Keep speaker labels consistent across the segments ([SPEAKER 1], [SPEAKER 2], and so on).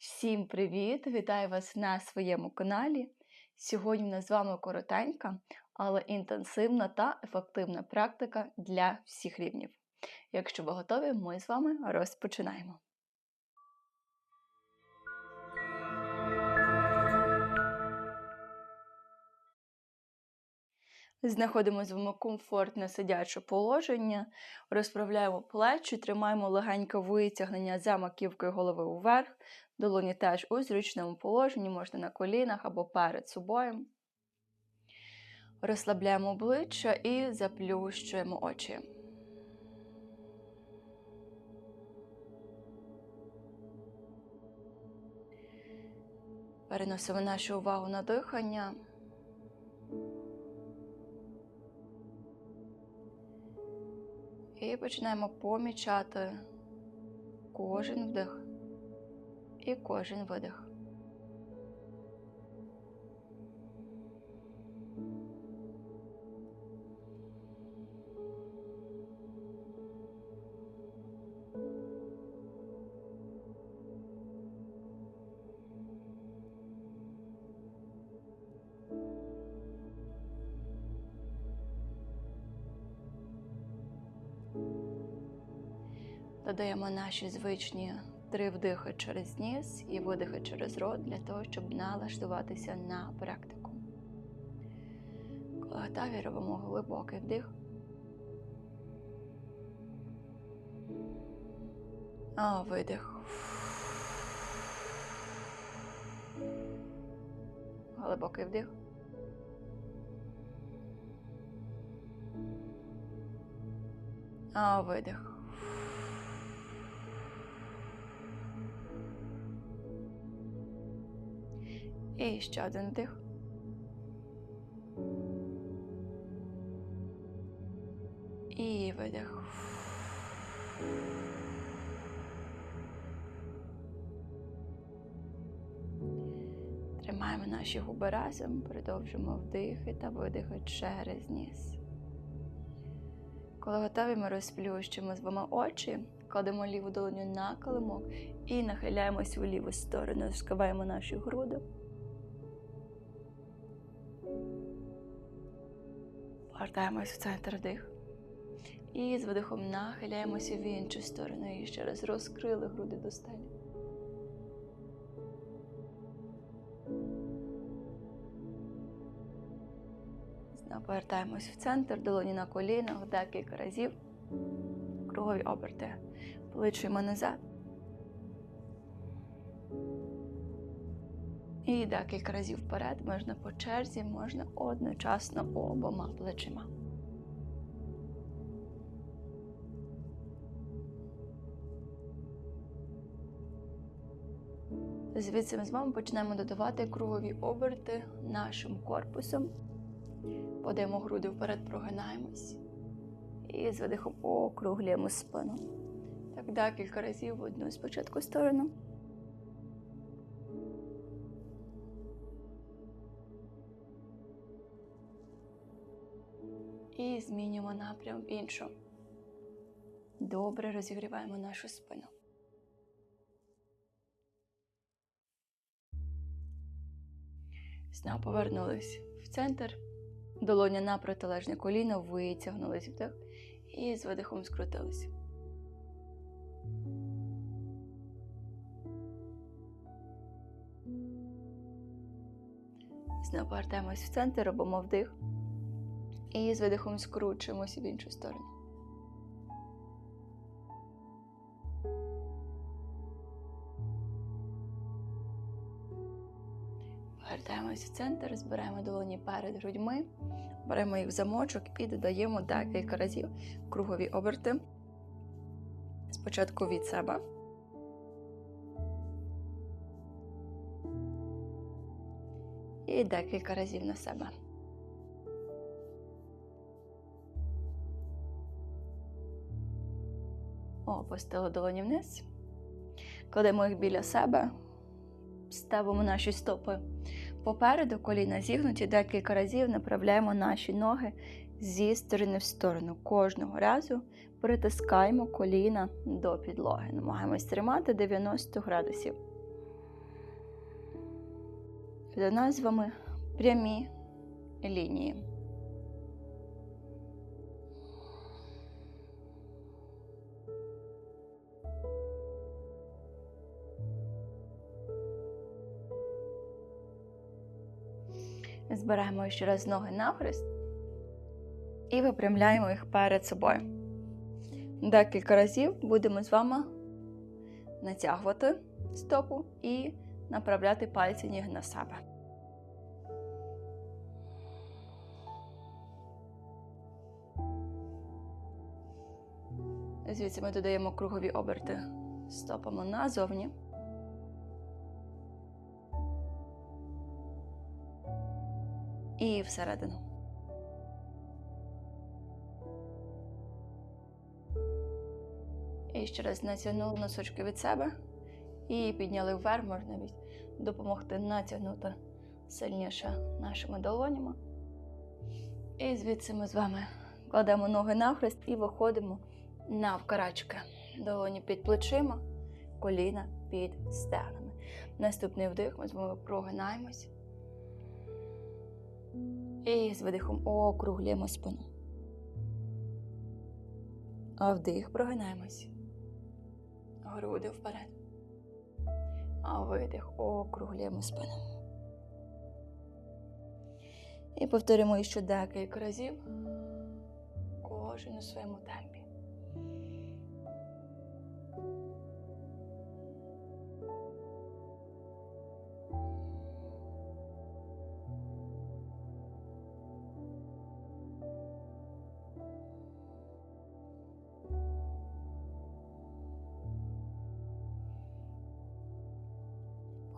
[SPEAKER 1] Всім привіт! Вітаю вас на своєму каналі. Сьогодні у нас з вами коротенька, але інтенсивна та ефективна практика для всіх рівнів. Якщо ви готові, ми з вами розпочинаємо. Знаходимо з вами комфортне сидяче положення, розправляємо плечі, тримаємо легеньке витягнення за маківкою голови уверх, долоні теж у зручному положенні, можна на колінах або перед собою. Розслабляємо обличчя і заплющуємо очі. Переносимо нашу увагу на дихання. І починаємо помічати кожен вдих і кожен видих. Додаємо наші звичні три вдихи через ніс і видихи через рот для того, щоб налаштуватися на практику. Коли готові, робимо глибокий вдих. А видих. Глибокий вдих. А видих. І ще один вдих. І видих. Тримаємо наші губи разом, продовжуємо вдихи та видихи через ніс. Коли готові, ми розплющимо з вами очі, кладемо ліву долоню на килимок і нахиляємось у ліву сторону, скиваємо наші груди. Повертаємось в центр дих. І з видихом нахиляємося в іншу сторону. І ще раз розкрили груди до стелі. Знову повертаємось в центр, долоні на колінах, декілька разів. Кругові оберти. Плечима назад. І декілька разів вперед можна по черзі, можна одночасно обома плечима. Звідси ми з вами почнемо додавати кругові оберти нашим корпусом. Подаємо груди вперед, прогинаємось. І з видихом округлюємо спину. Так декілька разів в одну спочатку сторону. І змінюємо напрям в іншу. Добре розігріваємо нашу спину. Знову повернулись в центр. Долоня на протилежне коліно, витягнулись вдих і з видихом скрутились. Знову повертаємось в центр, робимо вдих. І з видихом скручуємося в іншу сторону. Повертаємось в центр, збираємо долоні перед грудьми, беремо їх в замочок і додаємо декілька разів кругові оберти. Спочатку від себе. І декілька разів на себе. Опустили долоні вниз, кладемо їх біля себе, ставимо наші стопи попереду, коліна зігнуті, декілька разів направляємо наші ноги зі сторони в сторону. Кожного разу притискаємо коліна до підлоги. Намагаємось тримати 90 градусів. Для нас з вами прямі лінії. Збираємо ще раз ноги навхрест і випрямляємо їх перед собою. Декілька разів будемо з вами натягувати стопу і направляти пальці ніг на себе. Звідси ми додаємо кругові оберти стопами назовні. І всередину. І ще раз натягнули носочки від себе і підняли вверх, можна навіть допомогти натягнути сильніше нашими долонями. І звідси ми з вами кладемо ноги навхрест і виходимо навкарачки. Долоні під плечима, коліна під стегнами. Наступний вдих, ми з вами прогинаємось. І з видихом округлюємо спину. А вдих, прогинаємось. Груди вперед. А видих, округлюємо спину. І повторимо ще декілька разів. Кожен у своєму темпі.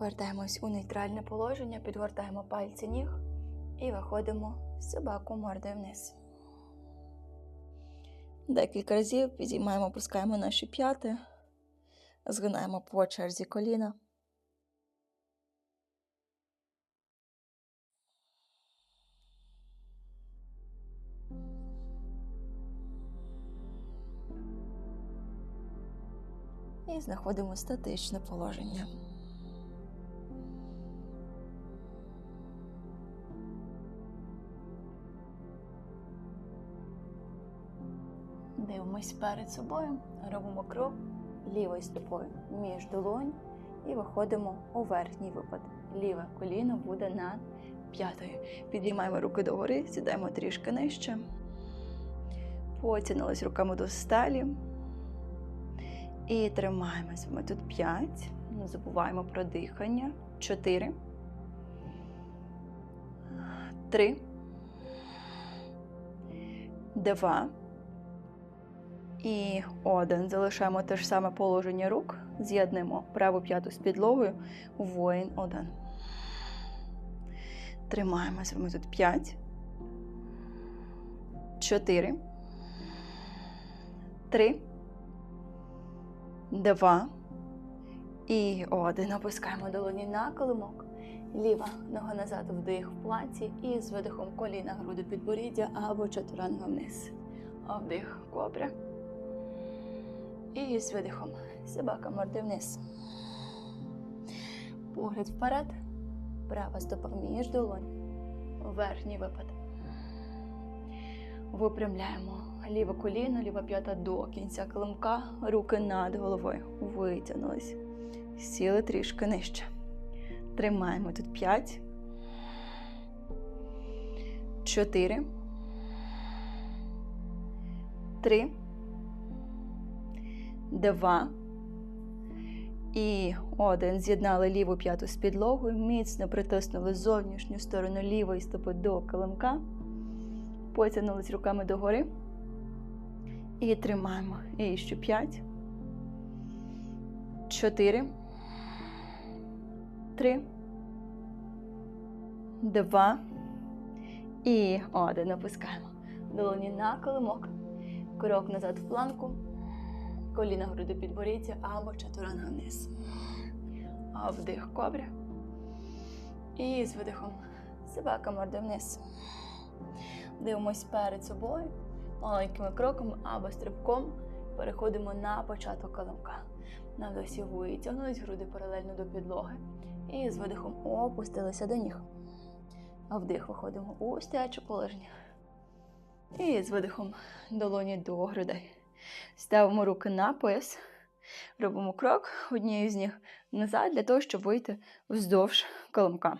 [SPEAKER 1] Повертаємось у нейтральне положення, підгортаємо пальці ніг і виходимо в собаку мордою вниз. Декілька разів підіймаємо, опускаємо наші п'яти, згинаємо по черзі коліна. І знаходимо статичне положення. Дивимось перед собою, робимо крок лівою стопою між долонь і виходимо у верхній випад. Ліве коліно буде над п'ятою. Підіймаємо руки догори, сідаємо трішки нижче. Потягнулись руками до стелі. І тримаємось. Ми тут 5. Не забуваємо про дихання. 4. 3. 2. І один. Залишаємо те ж саме положення рук. З'єднуємо праву п'яту з підлогою. Воїн один. Тримаємо з вами тут 5. 4. 3. 2. І один. Опускаємо долоні на колимок. Ліва нога назад вдих в плаці і з видихом коліна груди підборіддя або чатуранга вниз. Вдих кобра. І з видихом собака морди вниз. Погляд вперед. Права стопа між долонь. Верхній випад. Випрямляємо ліве коліно, ліва п'ята до кінця килимка, руки над головою. Витягнулись. Сіли трішки нижче. Тримаємо тут 5. 4. 3. Два. І один. З'єднали ліву п'яту з підлогою, міцно притиснули зовнішню сторону лівої стопи до килимка. Потягнулись руками догори. І тримаємо. І ще п'ять. Чотири. Три. Два. І один. Опускаємо. Долоні на килимок. Крок назад в планку коліна груди підборіться або чатуранга вниз. А вдих кобря. І з видихом собака морда вниз. Дивимось перед собою маленькими кроками або стрибком. переходимо на початок килимка. На вдосі витягнулись груди паралельно до підлоги. І з видихом опустилися до ніг. Вдих виходимо у стояче положення. І з видихом долоні до грудей. Ставимо руки на пояс. Робимо крок однією з ніг назад для того, щоб вийти вздовж коломка.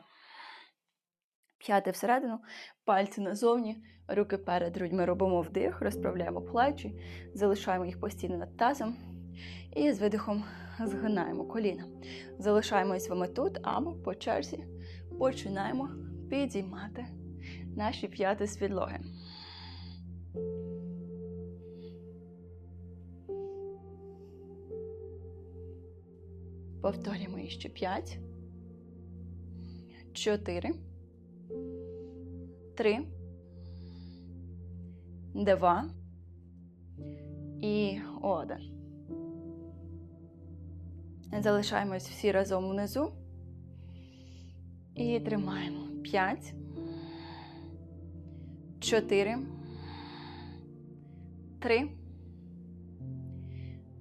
[SPEAKER 1] П'яти всередину, пальці назовні, руки перед грудьми. Робимо вдих, розправляємо плечі, залишаємо їх постійно над тазом. І з видихом згинаємо коліна. Залишаємось вами тут або по черзі починаємо підіймати наші п'яти з підлоги. Повторюємо ще п'ять, чотири, три, два і один. Залишаємось всі разом внизу. І тримаємо. П'ять. Чотири. Три.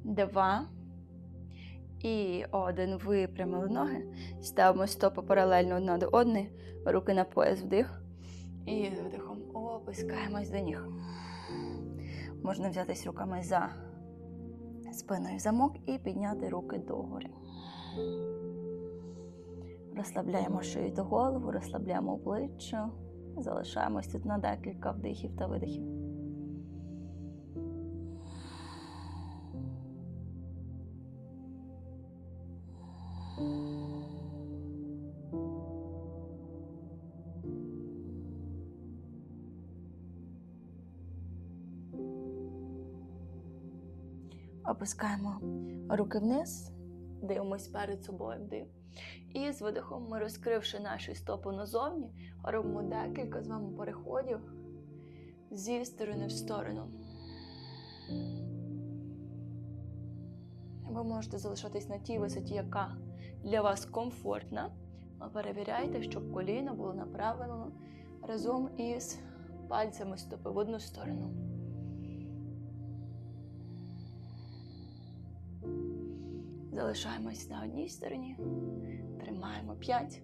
[SPEAKER 1] Два. І один. Випрямили ноги. Ставимо стопи паралельно одна до одної. Руки на пояс вдих. І вдихом опускаємось до ніг. Можна взятись руками за спиною замок і підняти руки догори. Розслабляємо шию та голову, розслабляємо обличчя, залишаємось тут на декілька вдихів та видихів. Опускаємо руки вниз, дивимось перед собою вдих. І з видихом ми, розкривши наші стопи назовні, робимо декілька з вами переходів зі сторони в сторону. Ви можете залишатись на тій висоті, яка для вас комфортна. Перевіряйте, щоб коліно було направлено разом із пальцями стопи в одну сторону. Залишаємось на одній стороні. Тримаємо 5,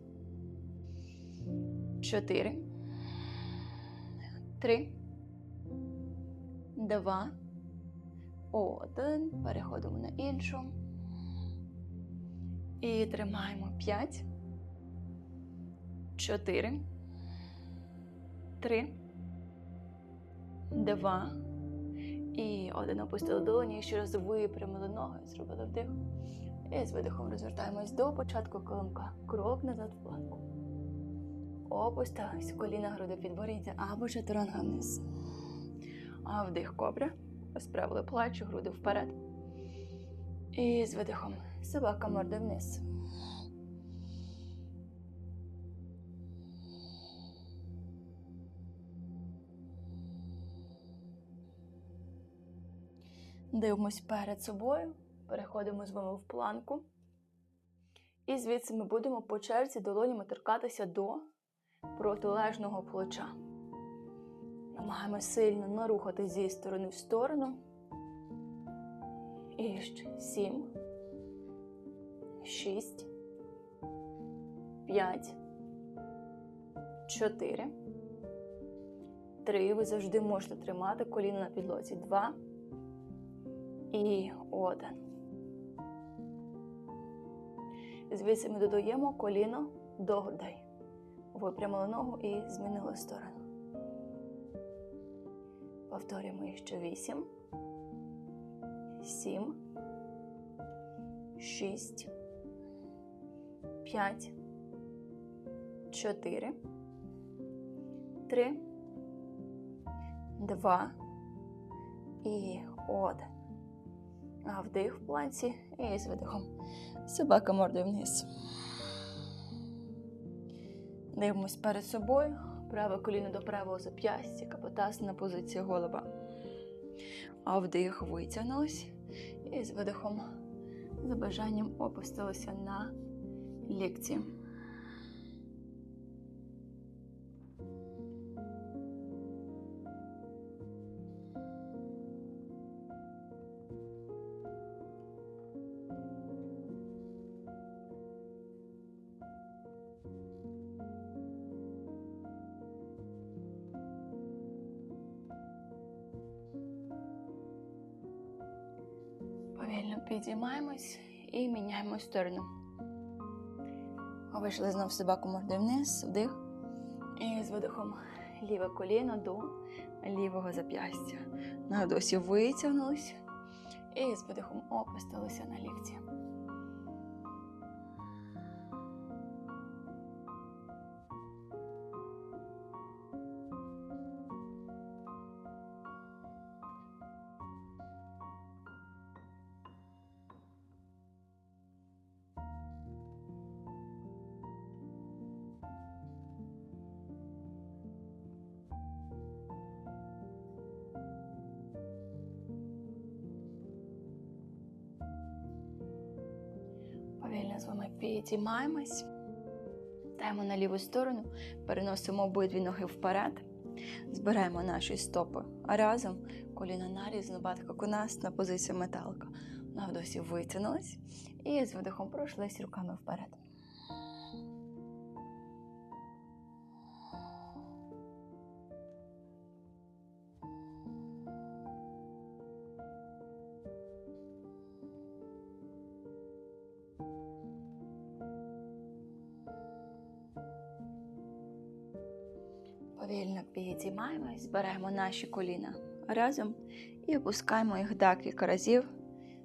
[SPEAKER 1] 4, 3, 2, 1. Переходимо на іншу. І тримаємо 5, 4, 3, 2, і один опустили долоні, і ще раз випрямили ноги, зробили вдих. І з видихом розвертаємось до початку коломка. Крок назад в планку. Опустились, коліна груди підборіддя або чатуранга вниз. А вдих кобра. Розправили плечі, груди вперед. І з видихом собака морда вниз. Дивимось перед собою, переходимо з вами в планку. І звідси ми будемо по черзі долонями торкатися до протилежного плеча. Намагаємо сильно нарухати зі сторони в сторону. І ще сім, шість, п'ять, чотири. Три. Ви завжди можете тримати коліно на підлозі. Два. І один. Звідси ми додаємо коліно до грудей. Випрямили ногу і змінили сторону. Повторюємо ще вісім, сім, шість, п'ять, чотири, три, два і один. А вдих в планці і з видихом. Собака мордою вниз. Дивимось перед собою. Праве коліно до правого зап'ястя, капотас на позиції голова, А вдих витягнулись. І з видихом, за бажанням опустилися на лікці. Підіймаємось і міняємо сторону. Вийшли знову собаку мордою вниз, вдих. І з видихом ліве коліно до лівого зап'ястя. На досі витягнулись. І з видихом опустилися на лікті. Повільно з вами підіймаємось. даємо на ліву сторону, переносимо обидві ноги вперед, збираємо наші стопи разом, коліна наріз, лопатка у позиція металка. Навдосі витягнулись і з видихом пройшлись руками вперед. Повільно підіймаємось, зберемо наші коліна разом і опускаємо їх декілька разів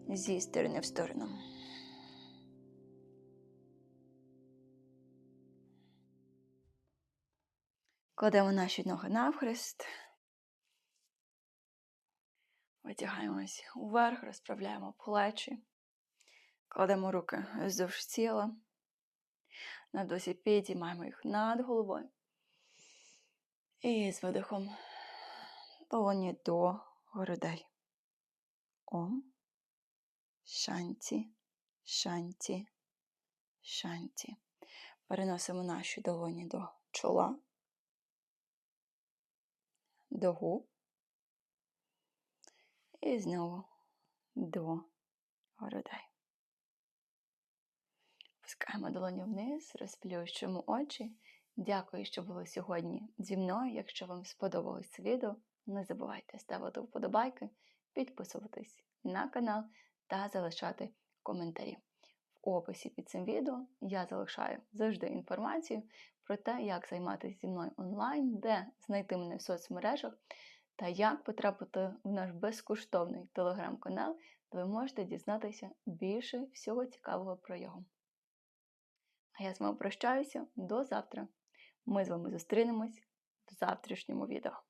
[SPEAKER 1] зі сторони в сторону. Кладемо наші ноги навхрест. Витягаємось уверх, розправляємо плечі, кладемо руки вздовж тіла. На досі підіймаємо їх над головою. І з видихом долоні до грудей. Ом. Шанті, шанті, шанті. Переносимо наші долоні до чола, до губ. І знову до грудей. Пускаємо долоню вниз, розплющуємо очі. Дякую, що були сьогодні зі мною. Якщо вам сподобалось відео, не забувайте ставити вподобайки, підписуватись на канал та залишати коментарі. В описі під цим відео я залишаю завжди інформацію про те, як займатися зі мною онлайн, де знайти мене в соцмережах та як потрапити в наш безкоштовний телеграм-канал, де ви можете дізнатися більше всього цікавого про його. А я з вами прощаюся до завтра. Ми з вами зустрінемось в завтрашньому відео.